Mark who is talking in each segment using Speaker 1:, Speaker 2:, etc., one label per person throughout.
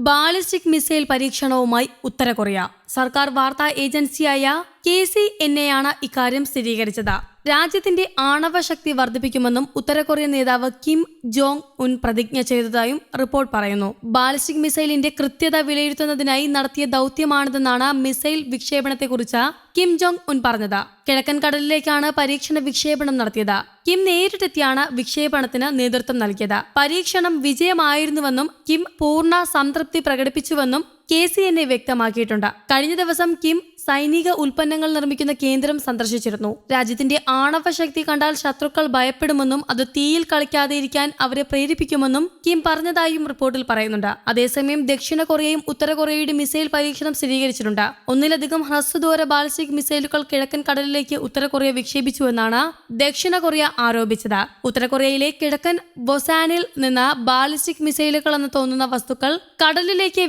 Speaker 1: Ballistic missile പരീക്ഷണവുമായി ഉത്തര Korea സർക്കാർ വാർത്താ ഏജൻസിയായ കെ സി എൻ എ ആണ് ഇക്കാര്യം സ്ഥിരീകരിച്ചത്. രാജ്യത്തിന്റെ ആണവ ശക്തി വർദ്ധിപ്പിക്കുമെന്നും ഉത്തര കൊറിയൻ നേതാവ് കിം ജോങ് ഉൻ പ്രതിജ്ഞ ചെയ്തതായും റിപ്പോർട്ട് പറയുന്നു. ബാലിസ്റ്റിക് മിസൈലിന്റെ കൃത്യത വിലയിരുത്തുന്നതിനായി നടത്തിയ ദൗത്യമാണിതെന്നാണ് മിസൈൽ വിക്ഷേപണത്തെക്കുറിച്ച് കിം ജോങ് ഉൻ പറഞ്ഞത്. കിഴക്കൻ കടലിലേക്കാണ് പരീക്ഷണ വിക്ഷേപണം നടത്തിയത്. കിം നേരിട്ടെത്തിയാണ് വിക്ഷേപണത്തിന് നേതൃത്വം നൽകിയത്. പരീക്ഷണം വിജയമായിരുന്നുവെന്നും കിം പൂർണ സംതൃപ്തി പ്രകടിപ്പിച്ചുവെന്നും കെ സി എൻ എ വ്യക്തമാക്കിയിട്ടുണ്ട്. കഴിഞ്ഞ ദിവസം കിം സൈനിക ഉൽപ്പന്നങ്ങൾ നിർമ്മിക്കുന്ന കേന്ദ്രം സന്ദർശിച്ചിരുന്നു. രാജ്യത്തിന്റെ ആണവ ശക്തി കണ്ടാൽ ശത്രുക്കൾ ഭയപ്പെടുമെന്നും അത് തീയിൽ കളിക്കാതെ ഇരിക്കാൻ അവരെ പ്രേരിപ്പിക്കുമെന്നും കിം പറഞ്ഞതായും റിപ്പോർട്ടിൽ പറയുന്നുണ്ട്. അതേസമയം ദക്ഷിണ കൊറിയയും ഉത്തര കൊറിയയുടെ മിസൈൽ പരീക്ഷണം സ്ഥിരീകരിച്ചിട്ടുണ്ട്. ഒന്നിലധികം ഹ്രസ്വദൂര ബാലിസ്റ്റിക് മിസൈലുകൾ കിഴക്കൻ കടലിലേക്ക് ഉത്തര കൊറിയ വിക്ഷേപിച്ചുവെന്നാണ് ദക്ഷിണ കൊറിയ ആരോപിച്ചത്. ഉത്തര കൊറിയയിലെ കിഴക്കൻ ബൊസാനിൽ നിന്ന് ബാലിസ്റ്റിക് മിസൈലുകൾ എന്ന് തോന്നുന്ന വസ്തുക്കൾ കടലിലേക്ക്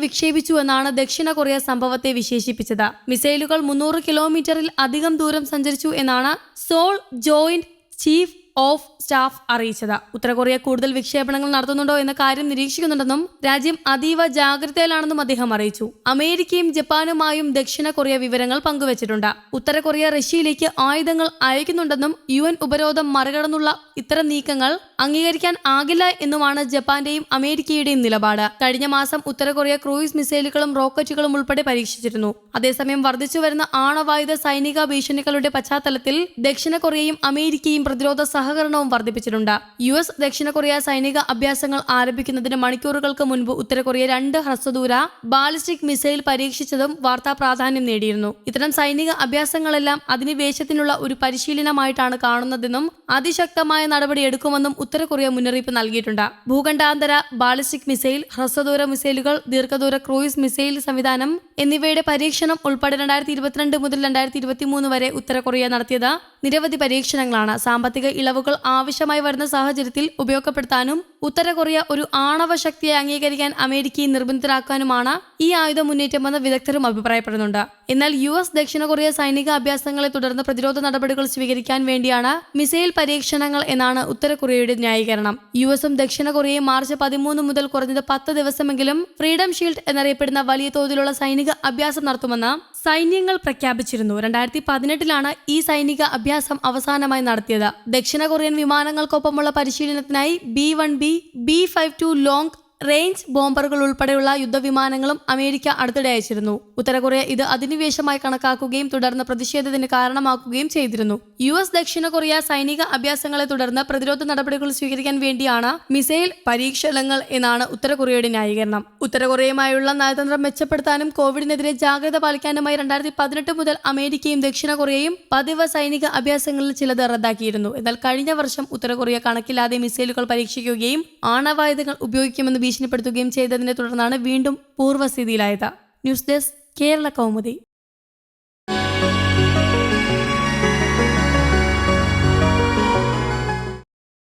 Speaker 1: വിക്ഷേപിച്ചുവെന്നാണ് ദക്ഷിണ കൊറിയ സംഭവത്തെ വിശേഷിപ്പിച്ചത്. മിസൈലുകൾ മുന്നൂറ് കിലോമീറ്ററിൽ അധികം ദൂരം സഞ്ചരിച്ചു എന്നാണ് Seoul joint chief of staff അറിയിച്ചത്. ഉത്തര കൊറിയ കൂടുതൽ വിക്ഷേപണങ്ങൾ നടത്തുന്നുണ്ടോ എന്ന കാര്യം നിരീക്ഷിക്കുന്നുണ്ടെന്നും രാജ്യം അതീവ ജാഗ്രതയിലാണെന്നും അദ്ദേഹം അറിയിച്ചു. അമേരിക്കയും ജപ്പാനുമായും ദക്ഷിണ കൊറിയ വിവരങ്ങൾ പങ്കുവച്ചിട്ടുണ്ട്. ഉത്തര കൊറിയ റഷ്യയിലേക്ക് ആയുധങ്ങൾ അയക്കുന്നുണ്ടെന്നും യു എൻ ഉപരോധം മറികടന്നുള്ള ഇത്തരം നീക്കങ്ങൾ അംഗീകരിക്കാൻ ആകില്ല എന്നുമാണ് ജപ്പാന്റെയും അമേരിക്കയുടെയും നിലപാട്. കഴിഞ്ഞ മാസം ഉത്തര കൊറിയ ക്രൂയിസ് മിസൈലുകളും റോക്കറ്റുകളും ഉൾപ്പെടെ പരീക്ഷിച്ചിരുന്നു. അതേസമയം വർദ്ധിച്ചു വരുന്ന ആണവായുധ സൈനിക ഭീഷണികളുടെ പശ്ചാത്തലത്തിൽ ദക്ഷിണ കൊറിയയും അമേരിക്കയും പ്രതിരോധ സഹകരണവും വർദ്ധിപ്പിച്ചിട്ടുണ്ട്. യു എസ് ദക്ഷിണ കൊറിയ സൈനിക അഭ്യാസങ്ങൾ ആരംഭിക്കുന്നതിന് മണിക്കൂറുകൾക്ക് മുൻപ് ഉത്തര കൊറിയ രണ്ട് ഹ്രസ്വദൂര ബാലിസ്റ്റിക് മിസൈൽ പരീക്ഷിച്ചതും വാർത്താ പ്രാധാന്യം നേടിയിരുന്നു. ഇത്തരം സൈനിക അഭ്യാസങ്ങളെല്ലാം അധിനിവേശത്തിനുള്ള ഒരു പരിശീലനമായിട്ടാണ് കാണുന്നതെന്നും അതിശക്തമായ നടപടി എടുക്കുമെന്നും ഉത്തര കൊറിയ മുന്നറിയിപ്പ് നൽകിയിട്ടുണ്ട്. ഭൂഖണ്ഡാന്തര ബാലിസ്റ്റിക് മിസൈൽ ഹ്രസ്വദൂര മിസൈലുകൾ ദീർഘദൂര ക്രൂയിസ് മിസൈൽ സംവിധാനം എന്നിവയുടെ പരീക്ഷണം ഉൾപ്പെടെ രണ്ടായിരത്തി ഇരുപത്തിരണ്ട് മുതൽ രണ്ടായിരത്തി ഇരുപത്തിമൂന്ന് വരെ ഉത്തര കൊറിയ നടത്തിയത് നിരവധി പരീക്ഷണങ്ങളാണ്. സാമ്പത്തിക ഇളവുകൾ ആവശ്യമായി വരുന്ന സാഹചര്യത്തിൽ ഉപയോഗപ്പെടുത്താനും ഉത്തര കൊറിയ ഒരു ആണവ ശക്തിയെ അംഗീകരിക്കാൻ അമേരിക്കയെ നിർബന്ധിതരാക്കാനുമാണ് ഈ ആയുധ മുന്നേറ്റമെന്ന് വിദഗ്ധരും അഭിപ്രായപ്പെടുന്നുണ്ട്. എന്നാൽ യു എസ് ദക്ഷിണ കൊറിയ സൈനിക അഭ്യാസങ്ങളെ തുടർന്ന് പ്രതിരോധ നടപടികൾ സ്വീകരിക്കാൻ വേണ്ടിയാണ് മിസൈൽ പരീക്ഷണങ്ങൾ എന്നാണ് ഉത്തര കൊറിയയുടെ ന്യായീകരണം. യു എസും ദക്ഷിണ കൊറിയയും മാർച്ച് പതിമൂന്ന് മുതൽ കുറഞ്ഞത് പത്ത് ദിവസമെങ്കിലും ഫ്രീഡം ഷീൽഡ് എന്നറിയപ്പെടുന്ന വലിയ തോതിലുള്ള സൈനിക അഭ്യാസം നടത്തുമെന്ന് സൈന്യങ്ങൾ പ്രഖ്യാപിച്ചിരുന്നു. രണ്ടായിരത്തി പതിനെട്ടിലാണ് ഈ സൈനിക അഭ്യാസം അവസാനമായി നടത്തിയത്. ദക്ഷിണ കൊറിയൻ വിമാനങ്ങൾക്കൊപ്പമുള്ള പരിശീലനത്തിനായി B one B B five two long range ബോംബറുകൾ ഉൾപ്പെടെയുള്ള യുദ്ധവിമാനങ്ങളും അമേരിക്ക അടുത്തിടെ അയച്ചിരുന്നു. ഉത്തരകൊറിയ ഇത് അധിനിവേശമായി കണക്കാക്കുകയും തുടർന്ന് പ്രതിഷേധത്തിന് കാരണമാക്കുകയും ചെയ്തിരുന്നു. യു എസ് ദക്ഷിണ കൊറിയ സൈനിക അഭ്യാസങ്ങളെ തുടർന്ന് പ്രതിരോധ നടപടികൾ സ്വീകരിക്കാൻ വേണ്ടിയാണ് മിസൈൽ പരീക്ഷണങ്ങൾ എന്നാണ് ഉത്തര കൊറിയയുടെ ന്യായീകരണം. ഉത്തരകൊറിയയുമായുള്ള നയതന്ത്രം മെച്ചപ്പെടുത്താനും കോവിഡിനെതിരെ ജാഗ്രത പാലിക്കാനുമായി രണ്ടായിരത്തി പതിനെട്ട് മുതൽ അമേരിക്കയും ദക്ഷിണ കൊറിയയും പതിവ് സൈനിക അഭ്യാസങ്ങളിൽ ചിലത് റദ്ദാക്കിയിരുന്നു. എന്നാൽ കഴിഞ്ഞ വർഷം ഉത്തര കൊറിയ കണക്കില്ലാതെ മിസൈലുകൾ പരീക്ഷിക്കുകയും ആണവായുധങ്ങൾ ഉപയോഗിക്കുമെന്ന് ഭീഷണിപ്പെടുത്തുകയും ചെയ്തതിനെ തുടർന്നാണ് വീണ്ടും പൂർവസ്ഥിതിയിലായത്. News desk Kerala Kaumudi.